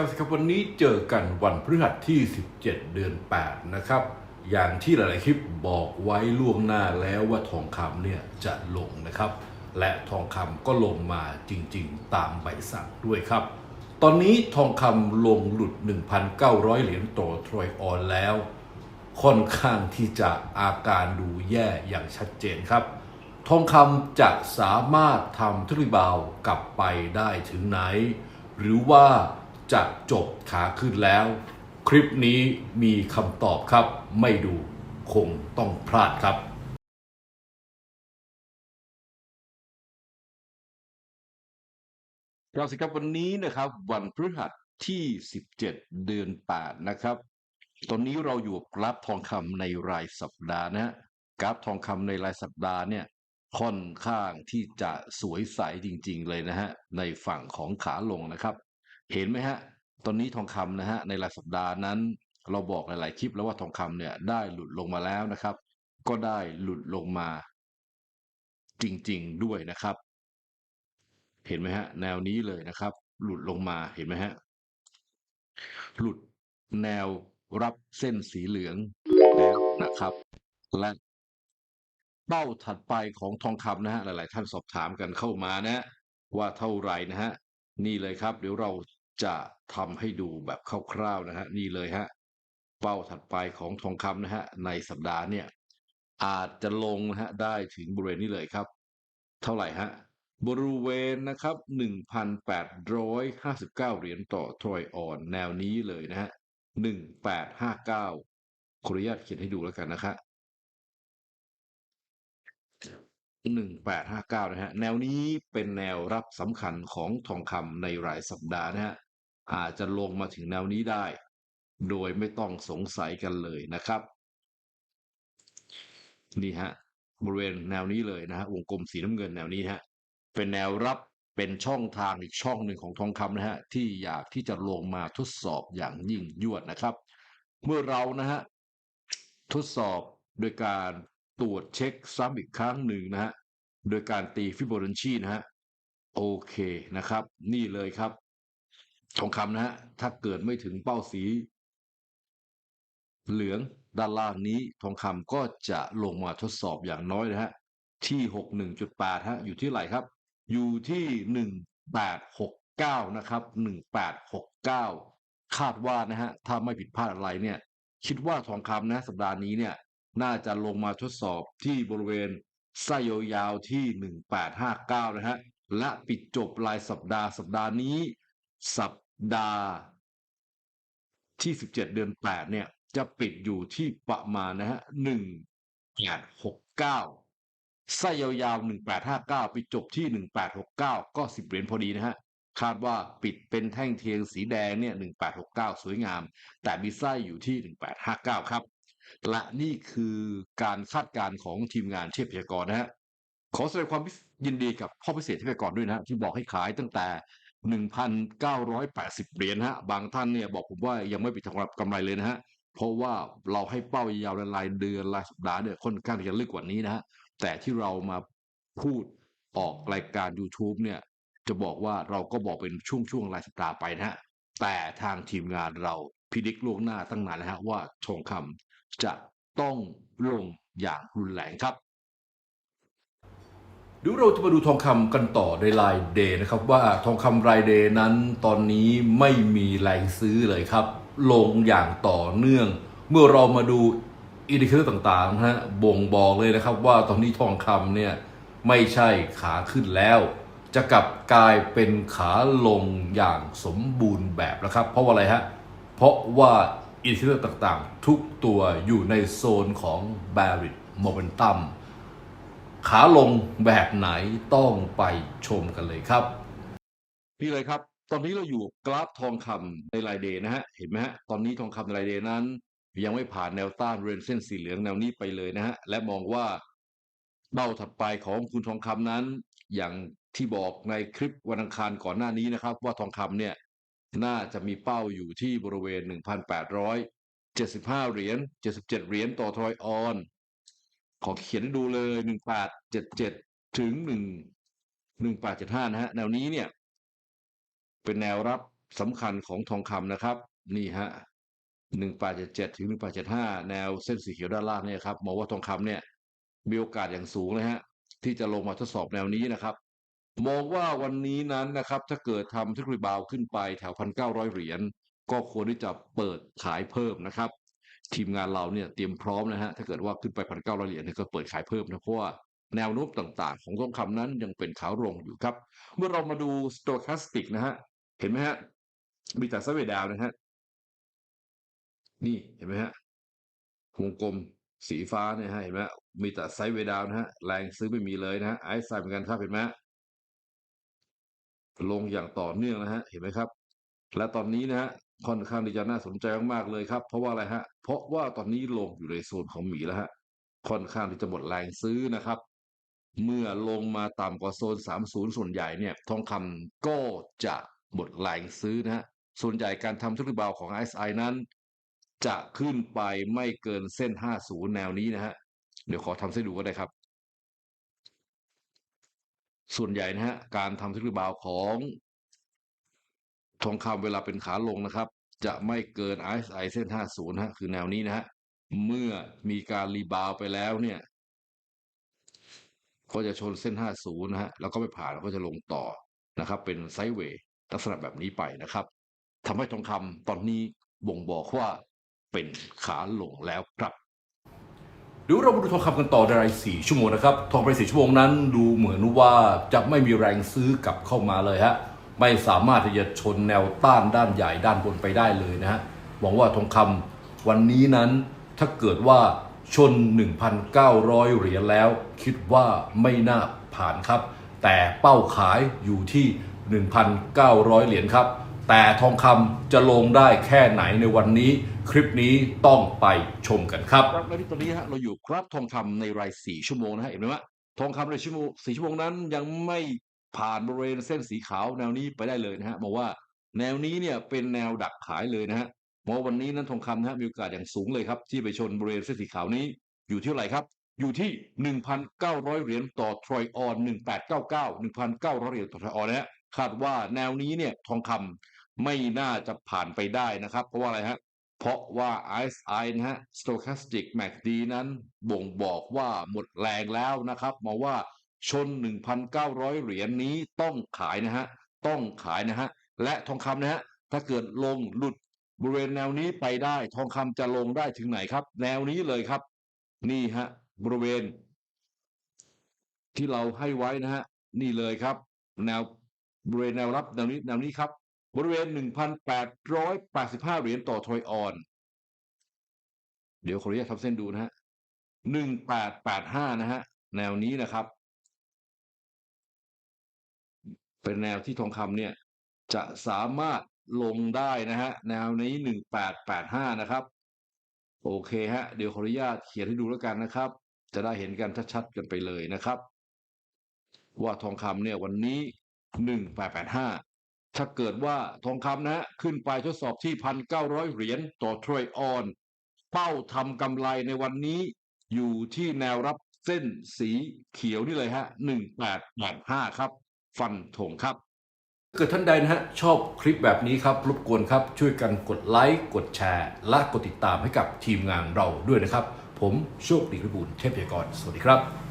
ครับสครับวันนี้เจอกันวันพฤหัสที่ 17 เดือน 8 นะครับ อย่างที่หลายๆคลิปบอกไว้ล่วงหน้าแล้วว่าทองคำเนี่ยจะลงนะครับ และทองคำก็ลงมาจริงๆ ตามใบสั่งด้วยครับ ตอนนี้ทองคำลงหลุด 1,900 เหรียญต่อทรอยออนแล้ว ค่อนข้างที่จะอาการดูแย่อย่างชัดเจนครับ ทองคำจะสามารถทำธุรกิบาวกลับไปได้ถึงไหน หรือว่า จะจบขาขึ้นแล้ว คลิปนี้มีคำตอบครับ ไม่ดูคงต้องพลาดครับเราสิครับวันนี้นะครับวันพฤหัสที่ 17 เดือน8นะครับ ตอนนี้เราอยู่กับกราฟทองคำในรายสัปดาห์นะฮะกราฟทองคำในรายสัปดาห์เนี่ยค่อนข้างที่จะสวยใสจริง ๆ เลยนะฮะในฝั่งของขาลงนะครับ เห็นไหมฮะ ตอนนี้ทองคำนะฮะในรายสัปดาห์นั้น เราบอกหลาย ๆ คลิปแล้วว่าทองคำเนี่ยได้หลุดลงมาแล้วนะครับ ก็ได้หลุดลงมา จริง ๆ ด้วยนะครับ เห็นไหมฮะ แนวนี้เลยนะครับ หลุดลงมาเห็นไหมฮะ หลุดแนวรับเส้นสีเหลืองแล้วนะครับ และเป้าถัดไปของทองคำนะฮะหลาย ๆ ท่านสอบถามกันเข้ามานะ ว่าเท่าไหร่นะฮะนี่เลยครับ เดี๋ยวเรา จะทำให้ดูแบบคร่าวๆนะฮะนี่เลยฮะเป้าถัดไปของทองคำนะฮะในสัปดาห์เนี่ยอาจจะลงนะฮะได้ถึงบริเวณนี้เลยครับ เท่าไหร่ฮะบริเวณนะครับ 1,859 เหรียญต่อทรอยออนแนวนี้เลยนะฮะ 1859ขออนุญาตเขียนให้ดูแล้วกันนะครับ1859 นะฮะ แนวนี้เป็นแนวรับสำคัญของทองคำในรายสัปดาห์นะฮะ อาจจะลงมาถึงแนวนี้ได้ โดยไม่ต้องสงสัยกันเลยนะครับ นี่ฮะบริเวณแนวนี้เลยนะฮะวงกลมสีน้ำเงินแนวนี้ฮะเป็นแนวรับเป็นช่องทางอีกช่องหนึ่งของทองคำนะฮะที่อยากที่จะลงมาทดสอบอย่างยิ่งยวดนะครับ เมื่อเรานะฮะทดสอบโดยการตรวจเช็คซ้ำอีกครั้งหนึ่งนะฮะโดยการตีฟิโบนัชชีนะฮะโอเคนะครับ นี่เลยครับ ทองคำนะฮะถ้าเกิดไม่ถึงเป้าสี เหลืองด้านล่างนี้ทองคำก็จะลงมาทดสอบอย่างน้อยนะฮะที่หกหนึ่งจุดแปดฮะอยู่ที่ไหนครับ อยู่ที่หนึ่งแปดหกเก้านะครับหนึ่งแปดหกเก้าคาดว่านะฮะถ้าไม่ผิดพลาดอะไรเนี่ย คิดว่าทองคำนะสัปดาห์นี้เนี่ย น่าจะลงมาทดสอบที่บริเวณไส้ยาวที่หนึ่งแปดห้าเก้านะฮะและปิดจบรายสัปดาห์สัปดาห์นี้ สัปดาห์ที่ 17 เดือน 8 เนี่ย จะปิดอยู่ที่ประมาณนะฮะ 1869 ไส้ยาวๆ 1859ปิดจบที่ 1869 ก็ 10 เหรียญพอดีนะฮะ คาดว่าปิดเป็นแท่งเทียนสีแดงเนี่ย 1869 สวยงาม แต่มีไส้อยู่ที่ 1859 ครับ และนี่คือการคาดการณ์ของทีมงานเทพยากรนะฮะ ขอแสดงความยินดีกับพ่อพิเศษเทพยากรด้วยนะที่บอกให้ขายตั้งแต่ 1,980 เหรียญฮะบางท่านเนี่ยบอกผมว่ายังไม่ปิดทางกำไรเลยนะฮะเพราะว่าเราให้เป้ายาวรายเดือนรายสัปดาห์เนี่ยค่อนข้างจะลึกกว่านี้นะฮะแต่ที่เรามาพูดออกรายการ YouTube เนี่ยจะบอกว่าเราก็บอกเป็นช่วงๆรายสัปดาห์ไปนะฮะแต่ทางทีมงานเราพิจิกล่วงหน้าตั้งนานแล้วฮะว่าทองคำจะต้องลงอย่างรุนแรงครับ เดี๋ยวเราจะมาดูทองคำกันต่อในรายเดย์นะครับ ว่าทองคำรายเดย์นั้นตอนนี้ไม่มีแรงซื้อเลยครับ ลงอย่างต่อเนื่อง เมื่อเรามาดูอินดิเคเตอร์ต่างๆนะฮะบ่งบอกเลยนะครับ ว่าตอนนี้ทองคำเนี่ยไม่ใช่ขาขึ้นแล้ว จะกลับกลายเป็นขาลงอย่างสมบูรณ์แบบแล้วครับ เพราะว่าอะไรฮะเพราะว่าอินดิเคเตอร์ต่างๆ ทุกตัวอยู่ในโซนของ Bearish Momentum ขาลงแบบไหนต้องไปชมกันเลยครับนี่เลยครับ ตอนนี้เราอยู่กราฟทองคำในรายเดย์นะฮะ เห็นไหมฮะ ตอนนี้ทองคำในรายเดย์นั้น ยังไม่ผ่านแนวต้านบริเวณเส้นสีเหลืองแนวนี้ไปเลยนะฮะ และมองว่าเป้าถัดไปของคุณทองคำนั้น อย่างที่บอกในคลิปวันอังคารก่อนหน้านี้นะครับ ว่าทองคำเนี่ยน่าจะมีเป้าอยู่ที่บริเวณ 1,875 เหรียญ 77 เหรียญต่อทรอยออน ขอเขียนให้ดูเลยหนึ่งแปดเจ็ดเจ็ดถึงหนึ่งหนึ่งแปดเจ็ดห้านะฮะแนวนี้เนี่ย เป็นแนวรับสำคัญของทองคำนะครับ นี่ฮะหนึ่งแปดเจ็ดเจ็ดถึงหนึ่งแปดเจ็ดห้าแนวเส้นสีเขียวด้านล่างเนี่ยครับมองว่าทองคำเนี่ยมีโอกาสอย่างสูงเลยฮะ ที่จะลงมาทดสอบแนวนี้นะครับมองว่าวันนี้นั้นนะครับ ถ้าเกิดทำเทคนิคบาวขึ้นไปแถวพันเก้าร้อยเหรียญก็ควรที่จะเปิดขายเพิ่มนะครับ ทีมงานเราเนี่ยเตรียมพร้อมนะฮะถ้าเกิดว่าขึ้นไปพันเก้าร้อยเหรียญเนี่ยก็เปิดขายเพิ่มนะเพราะว่าแนวโน้มต่างๆ ของทองคำนั้นยังเป็นขาลงอยู่ครับ เมื่อเรามาดูสโต c คสติกนะฮะเห็นไหมฮะมีแต่ไซเวดาวนะฮะนี่เห็นไหมฮะวงกลมสีฟ้าเนี่ยฮะเห็นไหมฮะมีแต่ไซด์เวดาวนะฮะแรงซื้อไม่มีเลยนะฮะไอซ์ไซด์เหมือนกันครับเห็นไหมลงอย่างต่อเนื่องนะฮะเห็นไหมครับ และตอนนี้นะฮะ ค่อนข้างที่จะน่าสนใจมากๆเลยครับ เพราะว่าอะไรฮะ เพราะว่าตอนนี้ลงอยู่ในโซนของหมีแล้วฮะ ค่อนข้างที่จะหมดแรงซื้อนะครับ เมื่อลงมาต่ำกว่าโซน 30 ส่วนใหญ่เนี่ย ทองคำก็จะหมดแรงซื้อนะฮะ ส่วนใหญ่การทำธุรกิจเบาของ SI นั้น จะขึ้นไปไม่เกินเส้น 50 แนวนี้นะฮะ เดี๋ยวขอทำให้ดูก็ได้ครับ ส่วนใหญ่นะฮะ การทำธุรกิจเบาของ ทองคำเวลาเป็นขาลงนะครับ จะไม่เกิน RSI เส้น 50นะฮะคือแนวนี้นะฮะเมื่อมีการรีบาวไปแล้วเนี่ยก็จะชนเส้น 50นะฮะแล้วก็ไม่ผ่านแล้วก็จะลงต่อนะครับ เป็นไซด์เวย์ลักษณะแบบนี้ไปนะครับทำให้ทองคำตอนนี้บ่งบอกว่าเป็นขาลงแล้วครับเดี๋ยวเรามาดูทองคำกันต่อในราย4ชั่วโมงนะครับ ทองไป4ชั่วโมงนั้น ดูเหมือนว่าจะไม่มีแรงซื้อกลับเข้ามาเลยฮะ ไม่สามารถที่จะชนแนวต้านด้านใหญ่ด้านบนไปได้เลยนะฮะหวังว่าทองคำวันนี้นั้นถ้าเกิดว่าชน 1,900 เหรียญแล้ว คิดว่าไม่น่าผ่านครับ แต่เป้าขายอยู่ที่ 1,900 เหรียญครับ แต่ทองคำจะลงได้แค่ไหนในวันนี้ คลิปนี้ต้องไปชมกันครับครับและที่ตอนนี้ฮะเราอยู่ครับทองคำในราย 4 ชั่วโมงนะฮะเห็นไหมว่าทองคำในชั่วโมง4ชั่วโมงนั้นยังไม่ ผ่านบริเวณเส้นสีขาวแนวนี้ไปได้เลยนะฮะบอกว่าแนวนี้เนี่ยเป็นแนวดักขายเลยนะฮะมองวันนี้นั้นทองคำนะฮะมีโอกาสอย่างสูงเลยครับ ที่ไปชนบริเวณเส้นสีขาวนี้อยู่ที่เท่าไหร่ครับ อยู่ที่ 1,900 เหรียญต่อทรอยออน 1899 1,900 เหรียญต่อทรอยออนนะฮะคาดว่าแนวนี้เนี่ยทองคำไม่น่าจะผ่านไปได้นะครับ เพราะว่าอะไรฮะเพราะว่า RSI นะฮะ Stochastic MACD นั้นบ่งบอกว่าหมดแรงแล้วนะครับมาว่า ชน 1,900 เหรียญนี้ต้องขายนะฮะ ต้องขายนะฮะ และทองคำนะฮะ ถ้าเกิดลงหลุดบริเวณแนวนี้ไปได้ ทองคำจะลงได้ถึงไหนครับ แนวนี้เลยครับ นี่ฮะ บริเวณ ที่เราให้ไว้นะฮะ นี่เลยครับ แนวบริเวณแนวรับแนวนี้แนวนี้ครับ บริเวณ 1,885 เหรียญต่อทอยออน เดี๋ยวขออนุญาตทำเส้นดูนะฮะ 1885 นะฮะ แนวนี้นะครับ เป็นแนวที่ทองคำเนี่ยจะสามารถลงได้นะฮะแนวนี้ 1885 นะครับ โอเคฮะ เดี๋ยวขออนุญาตเขียนให้ดูแล้วกันนะครับ จะได้เห็นกันชัดๆกันไปเลยนะครับ ว่าทองคำเนี่ยวันนี้ 1885 ถ้าเกิดว่าทองคำนะฮะขึ้นไปทดสอบที่ 1,900 เหรียญต่อทรอยออน เป้าทำกำไรในวันนี้อยู่ที่แนวรับเส้นสีเขียวนี่เลยฮะ 1885 ครับ ฟันธงครับเกิดท่านใดนะฮะชอบคลิปแบบนี้ครับรบกวนครับช่วยกันกดไลค์กดแชร์ และกดติดตามให้กับทีมงานเราด้วยนะครับ ผมโชคดีริบูลเทพยากรสวัสดีครับ